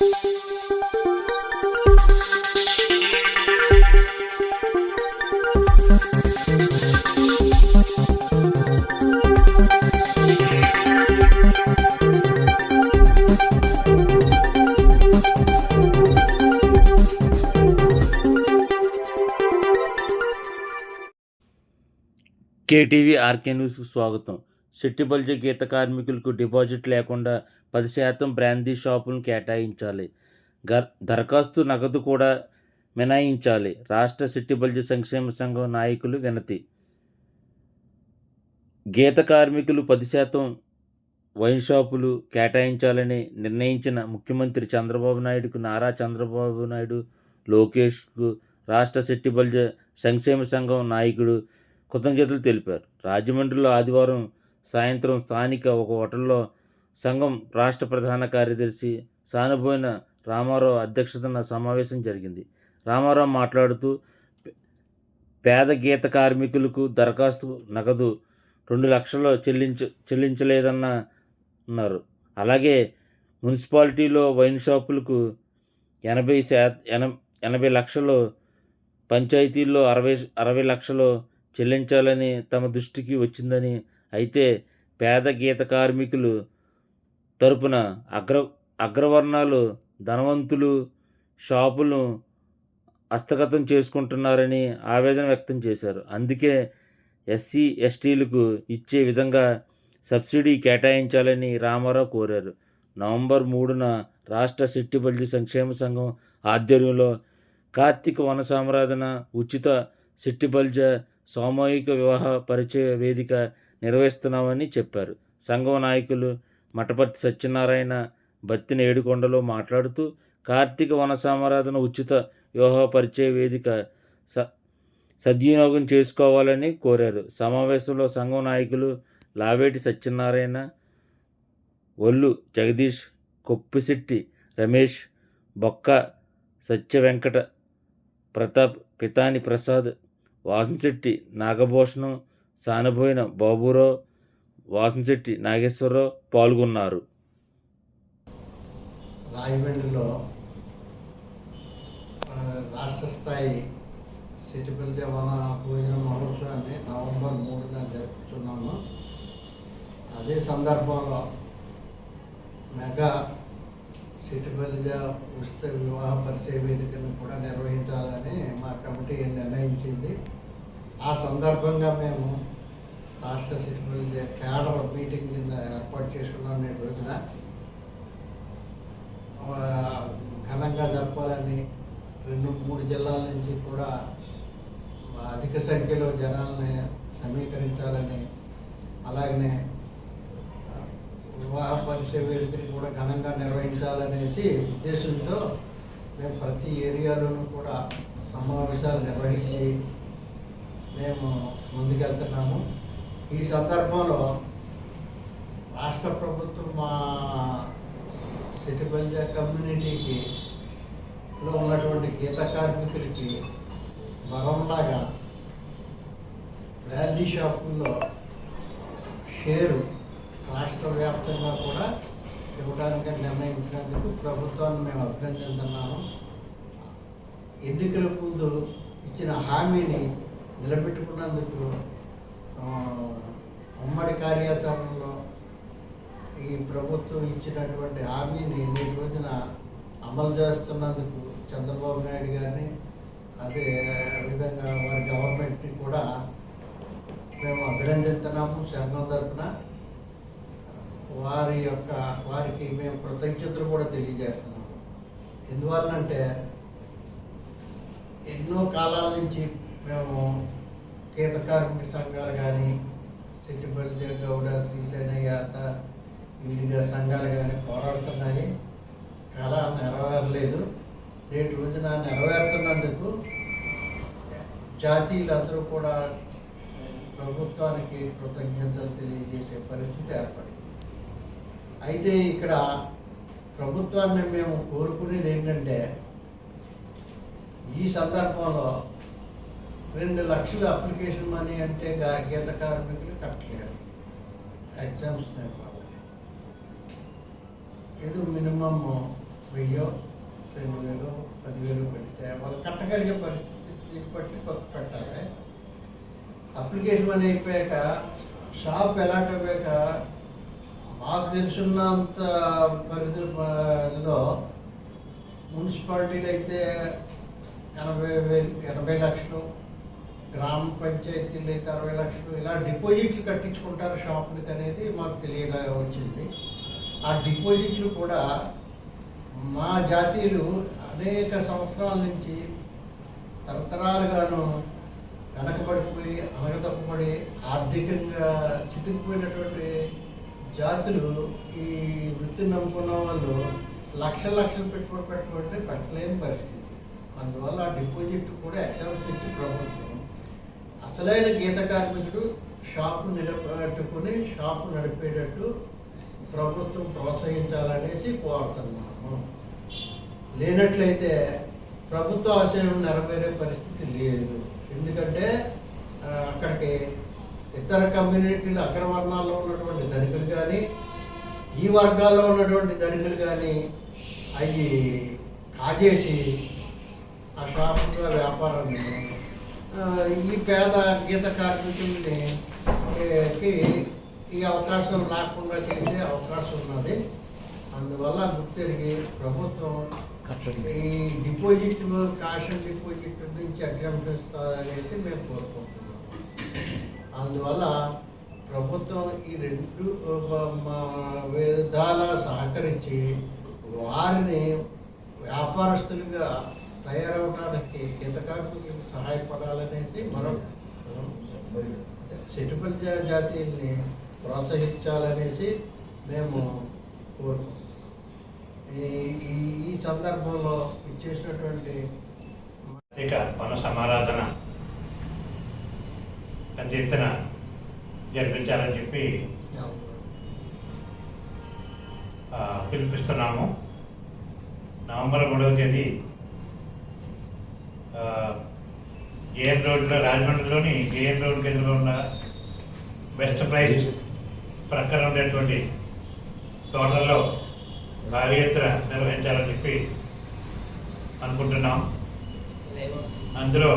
KTV RK న్యూస్కు స్వాగతం. శెట్టిబల్జ గీత కార్మికులకు డిపాజిట్ లేకుండా పది శాతం బ్రాందీ షాపులను కేటాయించాలి. గర్ దరఖాస్తు నగదు కూడా మినాయించాలి రాష్ట్ర శెట్టిబల్జ సంక్షేమ సంఘం నాయకులు వినతి. గీత కార్మికులు పది శాతం వైన్ షాపులు కేటాయించాలని నిర్ణయించిన ముఖ్యమంత్రి చంద్రబాబు నాయుడుకు నారా చంద్రబాబు నాయుడు లోకేష్కు రాష్ట్ర శెట్టిబల్జ సంక్షేమ సంఘం నాయకుడు కృతజ్ఞతలు తెలిపారు. రాజమండ్రిలో ఆదివారం సాయంత్రం స్థానిక ఒక హోటల్లో సంఘం రాష్ట్ర ప్రధాన కార్యదర్శి సానుబోయిన రామారావు అధ్యక్షతన సమావేశం జరిగింది. రామారావు మాట్లాడుతూ పేద గీత కార్మికులకు దరఖాస్తు నగదు రెండు లక్షలు చెల్లించ చెల్లించలేదన్న అన్నారు అలాగే మున్సిపాలిటీలో వైన్ షాపులకు ఎనభై శాత ఎన ఎనభై లక్షలు పంచాయతీల్లో అరవై అరవై లక్షలు చెల్లించాలని తమ దృష్టికి వచ్చిందని అయితే పేద గీత కార్మికులు తరపున అగ్ర అగ్రవర్ణాలు ధనవంతులు షాపులను హస్తగతం చేసుకుంటున్నారని ఆవేదన వ్యక్తం చేశారు. అందుకే ఎస్సీ ఎస్టీలకు ఇచ్చే విధంగా సబ్సిడీ కేటాయించాలని రామారావు కోరారు. నవంబర్ మూడున రాష్ట్ర శెట్టిబల్జి సంక్షేమ సంఘం ఆధ్వర్యంలో కార్తీక వన సామ్రాధన ఉచిత సిట్టిబల్జ సామూహిక వివాహ పరిచయ వేదిక నిర్వహిస్తున్నామని చెప్పారు. సంఘం నాయకులు మఠపర్తి సత్యనారాయణ బత్తిన ఏడుకొండలో మాట్లాడుతూ కార్తీక వనసామరాధన ఉచిత వివాహ పరిచయ వేదిక స సద్వినియోగం చేసుకోవాలని కోరారు. సమావేశంలో సంఘం నాయకులు లావేటి సత్యనారాయణ ఒల్లు జగదీష్ కొప్పిశెట్టి రమేష్ బొక్క సత్య వెంకట ప్రతాప్ పితాని ప్రసాద్ వాసంశెట్టి నాగభూషణం సానబోయిన బాబురావు వాసంశెట్టి నాగేశ్వరరావు పాల్గొన్నారు. రాజమండ్రిలో రాష్ట్ర స్థాయి సిటిపల్లి వన భోజన మహోత్సవాన్ని నవంబర్ మూడున జరుపుతున్నాము. అదే సందర్భంలో మెగా సిటిపల్లి ఉచిత వివాహ పరిచయ వేదికను కూడా నిర్వహించాలని మా కమిటీ నిర్ణయించింది. ఆ సందర్భంగా మేము రాష్ట్ర సిటిపల్లి కేడర్ మీటింగ్ కింద ఏర్పాటు చేసుకున్నాం నేటి రోజున. ఘనంగా జరపాలని రెండు మూడు జిల్లాల నుంచి కూడా అధిక సంఖ్యలో జనాల్ని సమీకరించాలని అలాగనే వివాహ పరిచయ వేదికని కూడా ఘనంగా నిర్వహించాలనేసి ఉద్దేశంతో మేము ప్రతి ఏరియాలోనూ కూడా సమావేశాలు నిర్వహించి మేము ముందుకెళ్తున్నాము. ఈ సందర్భంలో రాష్ట్ర ప్రభుత్వం మా సిటిబల్జ కమ్యూనిటీకి లో ఉన్నటువంటి గీత కార్మికులకి వరంలాగా వ్యాలీ షాపుల్లో షేరు రాష్ట్ర వ్యాప్తంగా కూడా ఇవ్వడానికి నిర్ణయించినందుకు ప్రభుత్వాన్ని మేము అభినందిస్తున్నాము. ఎన్నికల ముందు ఇచ్చిన హామీని నిలబెట్టుకున్నందుకు ఉమ్మడి కార్యాచరణలో ఈ ప్రభుత్వం ఇచ్చినటువంటి హామీని నేటి రోజున అమలు చేస్తున్నందుకు చంద్రబాబు నాయుడు గారిని అదే విధంగా వారి గవర్నమెంట్ని కూడా మేము అభినందిస్తున్నాము సంఘం తరఫున వారి యొక్క వారికి మేము కృతజ్ఞతలు కూడా తెలియజేస్తున్నాము. ఎందువల్లంటే ఎన్నో కాలాల నుంచి మేము గీత కార్మిక సంఘాలు కానీ సిట్టిపల్లి గౌడ శ్రీశైణయాత వివిధ సంఘాలు కానీ పోరాడుతున్నాయి. కళ నెరవేరలేదు. నేటి రోజున నెరవేరుతున్నందుకు జాతీయులందరూ కూడా ప్రభుత్వానికి కృతజ్ఞతలు తెలియజేసే పరిస్థితి ఏర్పడింది. అయితే ఇక్కడ ప్రభుత్వాన్ని మేము కోరుకునేది ఏంటంటే ఈ సందర్భంలో రెండు లక్షల అప్లికేషన్ మనీ అంటే గీత కార్మికులు కట్టలేరు. ఎగ్జామ్స్ ఏదో మినిమమ్ వెయ్యో రెండు వేలు పదివేలు పెడితే వాళ్ళు కట్టగలిగే పరిస్థితి బట్టి పెట్టాలి అప్లికేషన్ మనీ అయిపోయాక షాప్ ఎలాంటి అయిపోయాక మాకు తెలుసున్నంత పరిధిలో మున్సిపాలిటీలు అయితే ఎనభై వేలు ఎనభై లక్షలు గ్రామ పంచాయతీలు అయితే అరవై లక్షలు ఇలా డిపాజిట్లు కట్టించుకుంటారు షాపులకు అనేది మాకు తెలియగా వచ్చింది. ఆ డిపాజిట్లు కూడా మా జాతీయులు అనేక సంవత్సరాల నుంచి తరతరాలుగాను వెనకబడిపోయి అనగతప్పబడి ఆర్థికంగా చితికిపోయినటువంటి జాతులు ఈ వృత్తిని నమ్ముకున్న వాళ్ళు లక్ష లక్షలు పెట్టుబడి పెట్టుబడి పెట్టలేని పరిస్థితి. అందువల్ల ఆ డిపాజిట్ కూడా ఎగ్జామ్స్ ఇచ్చి ప్రభుత్వం అసలైన గీత కార్మికుడు షాపు నిలబెట్టుకుని షాపు నడిపేటట్టు ప్రభుత్వం ప్రోత్సహించాలనేసి కోరుతున్నాము. లేనట్లయితే ప్రభుత్వ ఆశయం నెరవేరే పరిస్థితి లేదు. ఎందుకంటే అక్కడికి ఇతర కమ్యూనిటీలు అగ్రవర్ణాల్లో ఉన్నటువంటి ధనికులు కానీ ఈ వర్గాల్లో ఉన్నటువంటి ధనికులు కానీ అవి కాజేసి ఆ షాపుగా వ్యాపారాన్ని ఈ పేద గీత కార్మికుల్ని ఏ, కి ఈ అవకాశం రాకుండా చేసే అవకాశం ఉన్నది. అందువల్ల గుర్తిరిగి ప్రభుత్వం ఈ డిపాజిట్ కాషన్ డిపాజిట్ నుంచి అగ్రమిస్తారనేసి మేము కోరుకుంటున్నాం. అందువల్ల ప్రభుత్వం ఈ రెండు విధాల సహకరించి వారిని వ్యాపారస్తులుగా తయారవడానికి గీత కార్మికులకు సహాయపడాలనేసి మనం సెటిపల్ జాతీయుల్ని ప్రోత్సహించాలనేసి మేము కోరుకుంటున్నాం. ఈ సందర్భంలో ఇచ్చేసినటువంటి పను సమారాధన పెద్ద ఎత్తున జరిపించాలని చెప్పి పిలిపిస్తున్నాము. నవంబర్ మూడవ తేదీ ఆ, జేఎన్ రోడ్లో రాజమండ్రిలోని జేఎన్ రోడ్ ఎదురుగా ఉన్న బెస్ట్ ప్రైజ్ ప్రక్కన ఉండేటువంటి తోటల్లో భారీ ఎత్తున నిర్వహించాలని చెప్పి అనుకుంటున్నాం. అందులో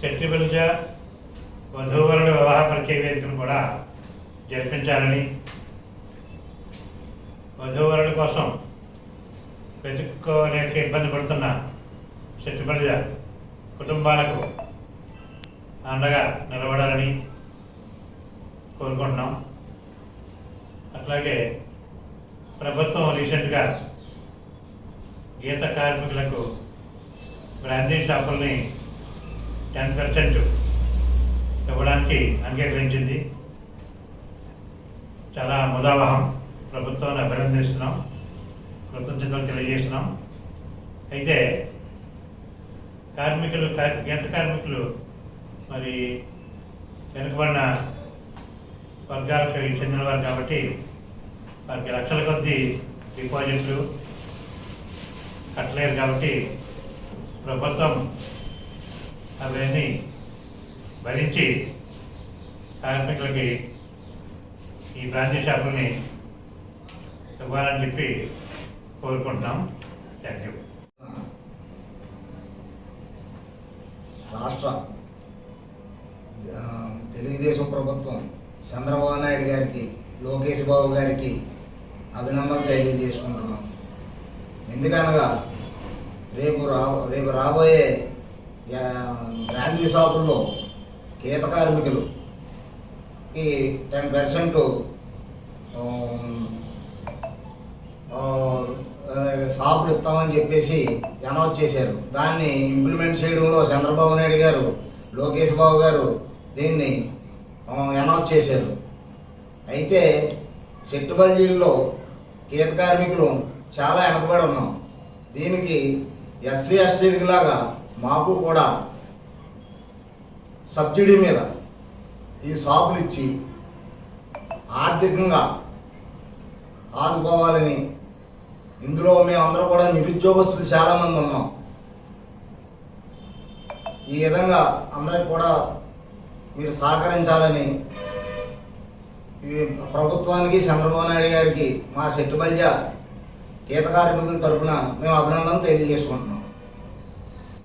సెట్టిబిల్జ వధూవరుడు వివాహ పరిచయ వేదికను కూడా జరిపించాలని వధూవరుడు కోసం వెతుక్కోలేక ఇబ్బంది పడుతున్న సెట్టిబిల్జ కుటుంబాలకు అండగా నిలబడాలని కోరుకుంటున్నాం. అట్లాగే ప్రభుత్వం రీసెంట్గా గీత కార్మికులకు బ్రాందీ షాపుల్ని టెన్ పర్సెంట్ ఇవ్వడానికి అంగీకరించింది. చాలా ముదావహం. ప్రభుత్వాన్ని అభినందిస్తున్నాం. కృతజ్ఞతలు తెలియజేస్తున్నాం. అయితే కార్మికులు కా- గీత కార్మికులు మరి వెనుకబడిన వర్గాలకు చెందినవారు కాబట్టి వారికి లక్షల కొద్దీ డిపాజిట్లు కట్టలేరు కాబట్టి ప్రభుత్వం అవన్నీ భరించి కార్మికులకి ఈ బ్రాంచీ షాపుల్ని ఇవ్వాలని చెప్పి కోరుకుంటున్నాం. థ్యాంక్ యూ రాష్ట్ర తెలుగుదేశం ప్రభుత్వం చంద్రబాబు నాయుడు గారికి లోకేష్ బాబు గారికి అభినందనలు తెలియజేసుకుంటున్నాం. ఎందుకనగా రేపు రా రేపు రాబోయే ఆ, షాపుల్లో గీత కార్మికులుకి టెన్ పర్సెంట్ షాపులు ఇస్తామని చెప్పేసి అనౌన్స్ చేశారు. దాన్ని ఇంప్లిమెంట్ చేయడంలో చంద్రబాబు నాయుడు గారు లోకేష్ బాబు గారు దీన్ని అనౌన్స్ చేశారు. అయితే చెట్టుబల్జీల్లో గీత కార్మికులు చాలా వెనకబడి ఉన్నాం. దీనికి ఎస్సీ ఎస్టీకి లాగా మాకు కూడా సబ్సిడీ మీద ఈ షాపులు ఇచ్చి ఆర్థికంగా ఆదుకోవాలని ఇందులో మేమందరం కూడా నిరుద్యోగస్తులు చాలామంది ఉన్నాం. ఈ విధంగా అందరికి కూడా మీరు సహకరించాలని ఈ ప్రభుత్వానికి చంద్రబాబు నాయుడు గారికి మా సెట్టుబల్జ గీత కార్మికుల తరపున మేము అభినందన తెలియజేసుకుంటున్నాం.